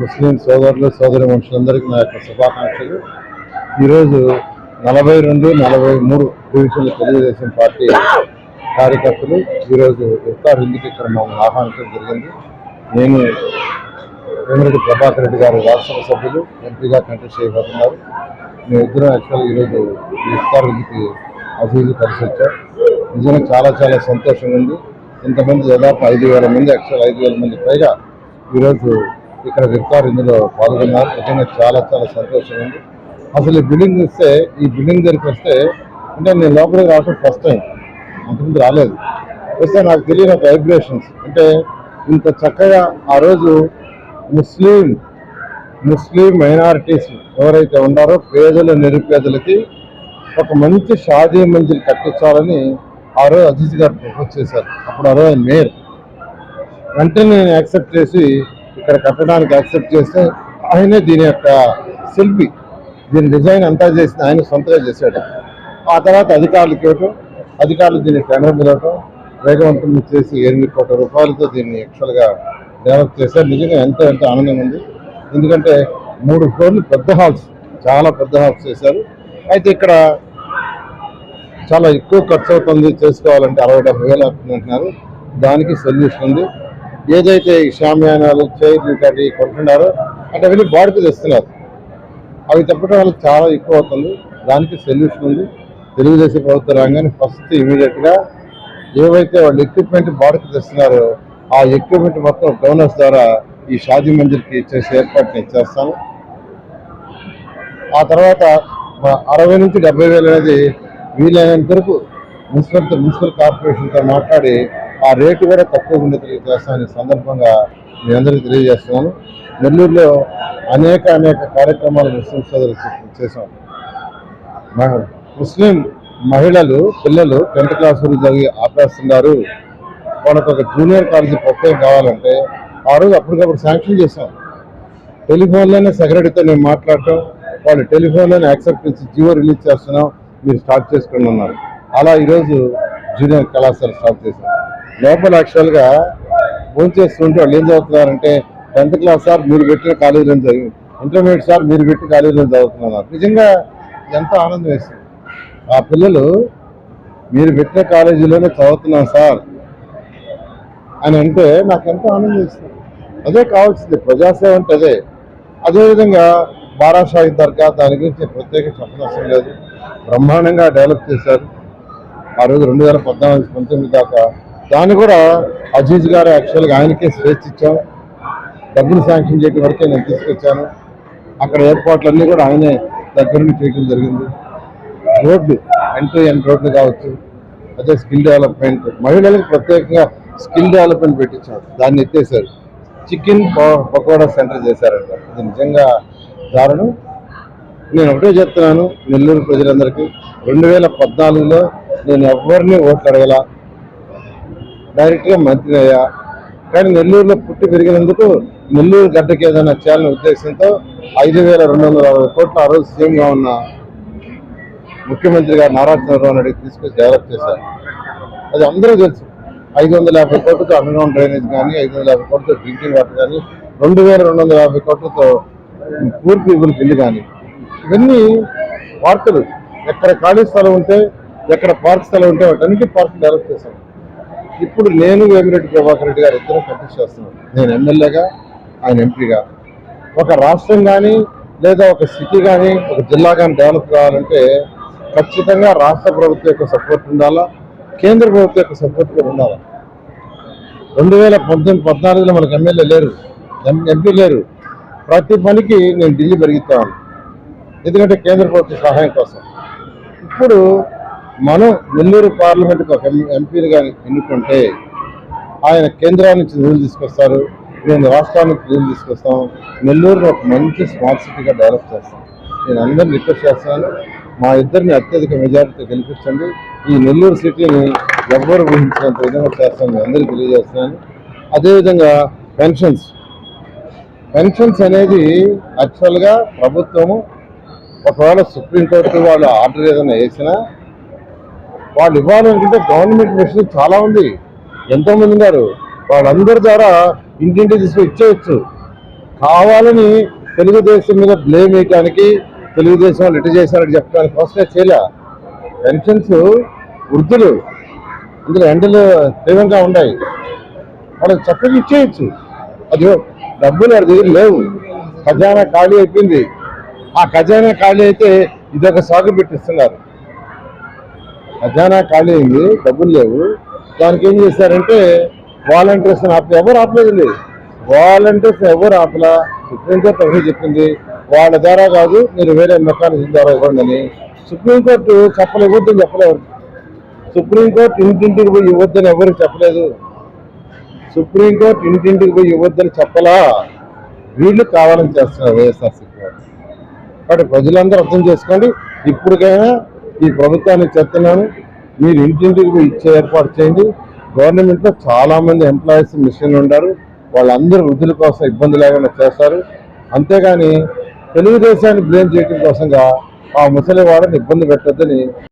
ముస్లిం సోదరులు సోదరి మనుషులందరికీ నా యొక్క శుభాకాంక్షలు. ఈరోజు నలభై రెండు నలభై మూడు డివిజన్ల తెలుగుదేశం పార్టీ కార్యకర్తలు ఈరోజు ఇఫ్తార్ హిందీకి ఇక్కడ మమ్మల్ని ఆహ్వానించడం జరిగింది. నేను వేమిరెడ్డి ప్రభాకర్ రెడ్డి గారు రాష్ట్ర సభ్యులు ఎంపీగా కంటెస్ట్ చేయబోతున్నారు. మేము ఇద్దరం యాక్చువల్ ఈరోజు ఈ ఇఫ్తార్ హిందీకి అభివృద్ధి కలిసి వచ్చాం నిజంగా చాలా చాలా సంతోషంగా ఉంది. ఇంతమంది దాదాపు ఐదు వేల మంది యాక్చువల్ ఐదు వేల మంది పైగా ఈరోజు ఇక్కడ ఇఫ్తార్ ఇందులో పాల్గొన్నారు. నిజంగా చాలా చాలా సంతోషం ఉంది. అసలు ఈ బిల్డింగ్ ఇస్తే ఈ బిల్డింగ్ దగ్గరికి వస్తే అంటే నేను లోపలికి రావడం ఫస్ట్ టైం అంతకుముందు రాలేదు. వస్తే నాకు తెలియని ఒక వైబ్రేషన్స్ అంటే ఇంత చక్కగా ఆ రోజు ముస్లిం ముస్లిం మైనారిటీస్ ఎవరైతే ఉన్నారో పేదలు నిరుపేదలకి ఒక మంచి షాదీ మంజిల్ కట్టించాలని ఆ రోజు అజీజ్ గారు ప్రపోజ్ చేశారు. అప్పుడు ఆ రోజు మేయర్ వెంటనే నేను యాక్సెప్ట్ చేసి ఇక్కడ కట్టడానికి యాక్సెప్ట్ చేస్తే ఆయనే దీని యొక్క శిల్పి. దీని డిజైన్ అంతా చేసిన ఆయన సొంతగా చేశాడు. ఆ తర్వాత అధికారులకి ఇవ్వటం అధికారులు దీన్ని టెండర్ పిలవటం వేగవంతం చేసి ఎనిమిది కోట్ల రూపాయలతో దీన్ని యాక్చువల్గా డెవలప్ చేశారు. నిజంగా ఎంతో ఎంతో ఆనందం ఉంది. ఎందుకంటే మూడు ఫ్లోర్లు పెద్ద హాల్స్ చాలా పెద్ద హాల్స్ చేశారు. అయితే ఇక్కడ చాలా ఎక్కువ ఖర్చు అవుతుంది చేసుకోవాలంటే అరవై డెబ్బై వేలు అవుతుంది అంటున్నారు దానికి సొల్యూషన్ ఉంది. ఏదైతే ఈ షామ్యానాలు చైర్లు ఇట్లాంటి కొంటున్నారో అంటే అవన్నీ బాడీకి తెస్తున్నారు అవి చెప్పడం వల్ల చాలా ఎక్కువ అవుతుంది. దానికి సొల్యూషన్ ఉంది. తెలుగుదేశం ప్రభుత్వ రంగాన్ని ఫస్ట్ ఇమీడియట్గా ఏవైతే వాళ్ళు ఎక్విప్మెంట్ బాడీకి తెస్తున్నారో ఆ ఎక్విప్మెంట్ మొత్తం డోనర్స్ ద్వారా ఈ షాదీ మందిర్కి చేసే ఏర్పాటు నేను చేస్తాను. ఆ తర్వాత అరవై నుంచి డెబ్బై వేలు అనేది వీలైనంత వరకు మున్సిపల్ మున్సిపల్ కార్పొరేషన్తో మాట్లాడి ఆ రేటు కూడా తక్కువ ఉండేది చేస్తామని సందర్భంగా మీ అందరికీ తెలియజేస్తున్నాను. నెల్లూరులో అనేక అనేక కార్యక్రమాలు ముస్లిం సోదరులు చేశాం. ముస్లిం మహిళలు పిల్లలు టెన్త్ క్లాస్ వరకు జరిగి ఆపేస్తున్నారు. వాళ్ళకు ఒక జూనియర్ కాలేజీ ప్రత్యేకం కావాలంటే ఆ రోజు అప్పటికప్పుడు శాంక్షన్ చేశాం. టెలిఫోన్లోనే సెక్రటరీతో నేను మాట్లాడటం వాళ్ళు టెలిఫోన్లోనే యాక్సెప్ట్ చేసి జియో రిలీజ్ చేస్తున్నాం మీరు స్టార్ట్ చేసుకోండి అన్నారు. అలా ఈరోజు జూనియర్ కళాశాల స్టార్ట్ చేశాం. లోపల యాక్చువల్గా ఫోన్ చేస్తుంటే వాళ్ళు ఏం చదువుతున్నారంటే టెన్త్ క్లాస్ సార్ మీరు పెట్టిన కాలేజీలో చదివి ఇంటర్మీడియట్ సార్ మీరు పెట్టిన కాలేజీలో చదువుతున్నారు? నిజంగా ఎంత ఆనందం వేస్తుంది ఆ పిల్లలు మీరు పెట్టిన కాలేజీలోనే చదువుతున్నాం సార్ అని అంటే నాకు ఎంతో ఆనందం ఇస్తుంది అదే కావాల్సింది ప్రజాసేవ అంటే అదే. అదేవిధంగా బారాషాహి దర్గా దాని గురించి ప్రత్యేక చెప్పనవసరం లేదు. బ్రహ్మాండంగా డెవలప్ చేశారు. ఆ రోజు రెండు వేల పద్నాలుగు పంతొమ్మిది దాకా దాన్ని కూడా అజీజ్ గారు యాక్చువల్గా ఆయనకే స్వేచ్ఛ ఇచ్చాం. డబ్బులు శాంక్షన్ చేయడం వరకే నేను తీసుకొచ్చాను. అక్కడ ఏర్పాట్లన్నీ కూడా ఆయనే దగ్గరుండి చేయడం జరిగింది. రోడ్డు ఎంట్రీ అండ్ రోడ్లు కావచ్చు అదే స్కిల్ డెవలప్మెంట్. మహిళలకు ప్రత్యేకంగా స్కిల్ డెవలప్మెంట్ పెట్టించారు. దాన్ని ఎత్తేసారు చికెన్ పకోడా సెంటర్ చేశారంట. ఇది నిజంగా దారుణం. నేను ఒకటే చెప్తున్నాను నెల్లూరు ప్రజలందరికీ. రెండు వేల పద్నాలుగులో నేను ఎవరిని ఓట్లు అడగల? డైరెక్ట్గా మంత్రి అయ్యా. కానీ నెల్లూరులో పుట్టి పెరిగినందుకు నెల్లూరు గడ్డకి ఏదైనా చేయాలనే ఉద్దేశంతో ఐదు వేల రెండు వందల అరవై కోట్లు ఆ రోజు సీఎంగా ఉన్న ముఖ్యమంత్రి గారు నారా చంద్రబాబు నాయుడు తీసుకొచ్చి డెవలప్ చేశారు. అది అందరూ తెలుసు. ఐదు వందల యాభై కోట్లతో అండర్గ్రౌండ్ డ్రైనేజ్ కానీ ఐదు వందల యాభై కోట్లతో డ్రింకింగ్ వాటర్ కానీ రెండు వేల రెండు వందల యాభై కోట్లతో పూర్ పీపుల్ ఇల్లు కానీ ఇవన్నీ వార్తలు. ఎక్కడ ఖాళీ స్థలం ఉంటే ఎక్కడ పార్క్ స్థలం ఉంటే వాటన్నిటి పార్క్ డెవలప్ చేశాం ఇప్పుడు నేను వేమిరెడ్డి ప్రభాకర్ రెడ్డి గారు ఇద్దరు కంటెస్ట్ చేస్తున్నాను నేను ఎమ్మెల్యేగా ఆయన ఎంపీగా. ఒక రాష్ట్రం కానీ లేదా ఒక సిటీ కానీ ఒక జిల్లా కానీ డెవలప్ కావాలంటే ఖచ్చితంగా రాష్ట్ర ప్రభుత్వం యొక్క సపోర్ట్ ఉండాలా? కేంద్ర ప్రభుత్వం యొక్క సపోర్ట్ కూడా ఉండాలా? రెండు వేల పంతొమ్మిది పద్నాలుగులో మనకు ఎమ్మెల్యే లేరు. ఎం- ఎంపీ లేరు. ప్రతి పనికి నేను ఢిల్లీ పెరిగిస్తాను ఎందుకంటే కేంద్ర ప్రభుత్వ సహాయం కోసం. ఇప్పుడు మనం నెల్లూరు పార్లమెంట్కి ఒక ఎం- ఎంపీని కానీ ఎన్నుకుంటే ఆయన కేంద్రానికి నుంచి నిధులు తీసుకొస్తారు నేను రాష్ట్రానికి నుంచి నిధులు తీసుకొస్తాం నెల్లూరుని ఒక మంచి స్మార్ట్ సిటీగా డెవలప్ చేస్తాం. నేను అందరిని రిక్వెస్ట్ చేస్తున్నాను మా ఇద్దరిని అత్యధిక మెజారిటీతో గెలిపించండి. ఈ నెల్లూరు సిటీని ఎవరు ఊహించినంత విధంగా చేస్తాను అందరికీ తెలియజేస్తున్నాను. అదేవిధంగా పెన్షన్స్. పెన్షన్స్ అనేది యాక్చువల్గా ప్రభుత్వము ఒకవేళ సుప్రీంకోర్టు వాళ్ళు ఆర్డర్ ఏదైనా వేసినా వాళ్ళు ఇవ్వాలనుకుంటే గవర్నమెంట్ మిషన్ చాలా ఉంది. ఎంతోమంది ఉన్నారు. వాళ్ళందరి ద్వారా ఇంటింటి తీసుకుని ఇచ్చేయచ్చు. కావాలని తెలుగుదేశం మీద బ్లేమ్ వేయడానికి తెలుగుదేశం వాళ్ళు ఇటు చేశారని చెప్పడానికి కోసమే చేయలే. పెన్షన్స్ వృద్ధులు అందులో ఎండలు తీవ్రంగా ఉన్నాయి. వాళ్ళకి చక్కగా ఇచ్చేయచ్చు. అది డబ్బులు వాడి దగ్గర లేవు. ఖజానా ఖాళీ అయిపోయింది. ఆ ఖజానా ఖాళీ అయితే ఇదొక సాగు పెట్టిస్తున్నారు. ఖజానా ఖాళీ అయింది డబ్బులు లేవు. దానికి ఏం చేశారంటే వాలంటీర్స్ ఆపి ఎవరు ఆపలేదండి. వాలంటీర్స్ ఎవరు ఆపలా? సుప్రీంకోర్టు ఒకటే చెప్పింది వాళ్ళ ద్వారా కాదు మీరు వేరే మెకానిజం ద్వారా ఇవ్వండి అని. సుప్రీంకోర్టు చెప్పలు ఇవ్వద్దని చెప్పలేదు సుప్రీంకోర్టు ఇంటింటికి పోయి ఇవ్వద్దని ఎవరు చెప్పలేదు. సుప్రీంకోర్టు ఇంటింటికి పోయి ఇవ్వద్దని చెప్పలా? వీళ్ళు కావాలని చేస్తున్నారు వైఎస్ఆర్సీపీ వాళ్ళు. కాబట్టి ప్రజలందరూ అర్థం చేసుకోండి ఇప్పటికైనా ఈ ప్రభుత్వానికి చెప్తున్నాను. మీరు ఇంటింటికి పోయి ఇచ్చే ఏర్పాటు చేయండి. గవర్నమెంట్లో చాలా మంది ఎంప్లాయీస్ మిషన్ ఉన్నారు వాళ్ళందరూ వృద్ధుల కోసం ఇబ్బంది లేకుండా చేస్తారు. అంతేగాని తెలుగుదేశాన్ని బ్లేమ్ చేయడం కోసంగా ఆ ముసలి వాళ్ళని ఇబ్బంది పెట్టొద్దని